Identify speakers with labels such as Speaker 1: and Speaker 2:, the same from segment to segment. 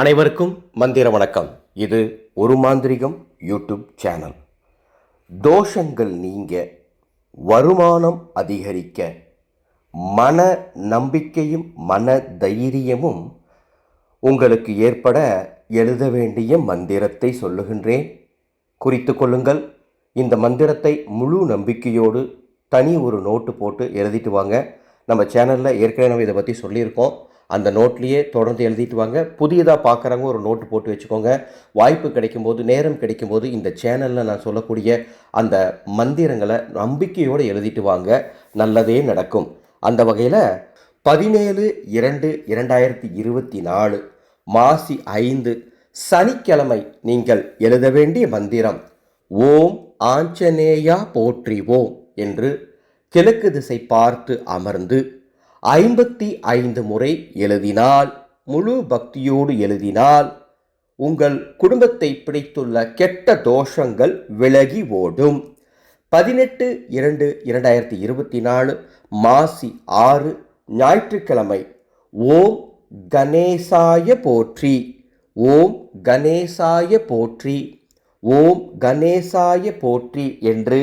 Speaker 1: அனைவருக்கும் மந்திர வணக்கம். இது ஒரு மாந்திரிகம் யூடியூப் சேனல். தோஷங்கள் நீங்க வருமானம் அதிகரிக்க மன நம்பிக்கையும் மன தைரியமும் உங்களுக்கு ஏற்பட எழுத வேண்டிய மந்திரத்தை சொல்லுகின்றேன். குறித்து கொள்ளுங்கள். இந்த மந்திரத்தை முழு நம்பிக்கையோடு தனி ஒரு நோட்டு போட்டு எழுதிட்டு வாங்க. நம்ம சேனலில் ஏற்கனவே இதை பற்றி சொல்லியிருக்கோம். அந்த நோட்லேயே தொடர்ந்து எழுதிட்டு வாங்க. புதியதாக பார்க்குறவங்க ஒரு நோட்டு போட்டு வச்சுக்கோங்க. வாய்ப்பு கிடைக்கும்போது நேரம் கிடைக்கும்போது இந்த சேனலில் நான் சொல்லக்கூடிய அந்த மந்திரங்களை நம்பிக்கையோடு எழுதிட்டு வாங்க. நல்லதே நடக்கும். அந்த வகையில் பதினேழு இரண்டு இரண்டாயிரத்தி இருபத்தி நாலு மாசி ஐந்து சனிக்கிழமை நீங்கள் எழுத வேண்டிய மந்திரம் ஓம் ஆஞ்சநேயா போற்றிவோம் என்று கிழக்கு திசை பார்த்து அமர்ந்து ஐம்பத்தி ஐந்து முறை எழுதினால் முழு பக்தியோடு எழுதினால் உங்கள் குடும்பத்தை பிடித்துள்ள கெட்ட தோஷங்கள் விலகி ஓடும். பதினெட்டு இரண்டு இரண்டாயிரத்தி இருபத்தி நாலு மாசி ஆறு ஞாயிற்றுக்கிழமை. ஓம் கணேசாய போற்றி. ஓம் கணேசாய போற்றி. ஓம் கணேசாய போற்றி என்று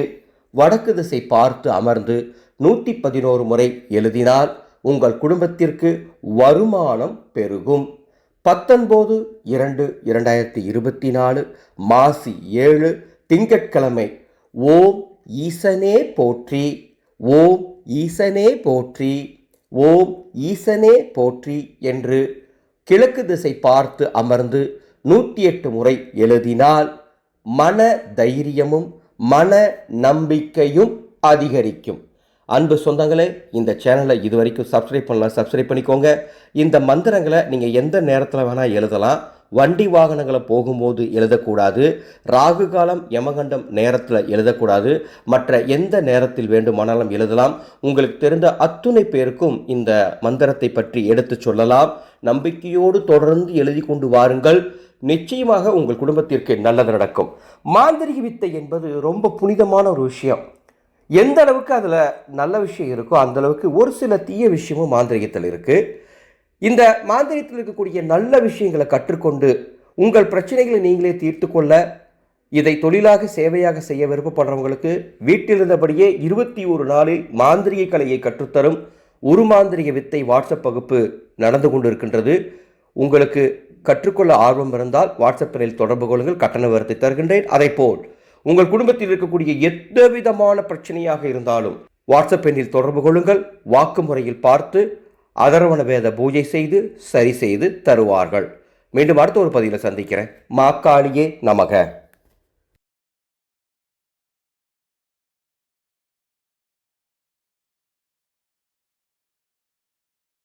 Speaker 1: வடக்கு திசை பார்த்து அமர்ந்து நூற்றி பதினோரு முறை எழுதினால் உங்கள் குடும்பத்திற்கு வருமானம் பெருகும். பத்தொன்பது இரண்டு இரண்டாயிரத்தி இருபத்தி நாலு மாசி ஏழு திங்கட்கிழமை. ஓம் ஈசனே போற்றி. ஓம் ஈசனே போற்றி. ஓம் ஈசனே போற்றி என்று கிழக்கு திசை பார்த்து அமர்ந்து நூற்றி எட்டு முறை எழுதினால் மன தைரியமும் மன நம்பிக்கையும் அதிகரிக்கும். அன்பு சொந்தங்களே இந்த சேனலை இது வரைக்கும் சப்ஸ்கிரைப் பண்ணலாம் சப்ஸ்கிரைப் பண்ணிக்கோங்க. இந்த மந்திரங்களை நீங்கள் எந்த நேரத்தில் வேணால் எழுதலாம். வண்டி வாகனங்களை போகும்போது எழுதக்கூடாது. ராகு காலம் யமகண்டம் நேரத்தில் எழுதக்கூடாது. மற்ற எந்த நேரத்தில் வேண்டுமானாலும் எழுதலாம். உங்களுக்கு தெரிந்த அத்துணை பேருக்கும் இந்த மந்திரத்தை பற்றி எடுத்து சொல்லலாம். நம்பிக்கையோடு தொடர்ந்து எழுதி கொண்டு வாருங்கள். நிச்சயமாக உங்கள் குடும்பத்திற்கு நல்லது நடக்கும். மாந்திரிக வித்தை என்பது ரொம்ப புனிதமான ஒரு விஷயம். எந்த அளவுக்கு அதில் நல்ல விஷயம் இருக்கோ அந்த அளவுக்கு ஒரு சில தீய விஷயமும் மாந்திரிகத்தில் இருக்குது இந்த மாந்திரியத்தில் இருக்கக்கூடிய நல்ல விஷயங்களை கற்றுக்கொண்டு உங்கள் பிரச்சனைகளை நீங்களே தீர்த்து கொள்ள இதை தொழிலாக சேவையாக செய்ய விருப்பப்படுறவங்களுக்கு வீட்டில் இருந்தபடியே இருபத்தி ஒரு நாளில் மாந்திரிக கலையை கற்றுத்தரும் ஒரு மாந்திரிக வித்தை வாட்ஸ்அப் வகுப்பு நடந்து கொண்டு இருக்கின்றது உங்களுக்கு கற்றுக்கொள்ள ஆர்வம் இருந்தால் வாட்ஸ்அப்பில் தொடர்பு கொள்ளுங்கள் கட்டண விவரத்தை தருகின்றேன். அதைப்போல் உங்கள் குடும்பத்தில் இருக்கக்கூடிய எந்த விதமான பிரச்சனையாக இருந்தாலும் வாட்ஸ்அப் எண்ணில் தொடர்பு கொள்ளுங்கள். வாக்கு முறையில் பார்த்து அதரவண வேத பூஜை செய்து சரி செய்து தருவார்கள். மீண்டும் அடுத்த ஒரு பதிவில் சந்திக்கிறேன். மாக்காளியே நமக.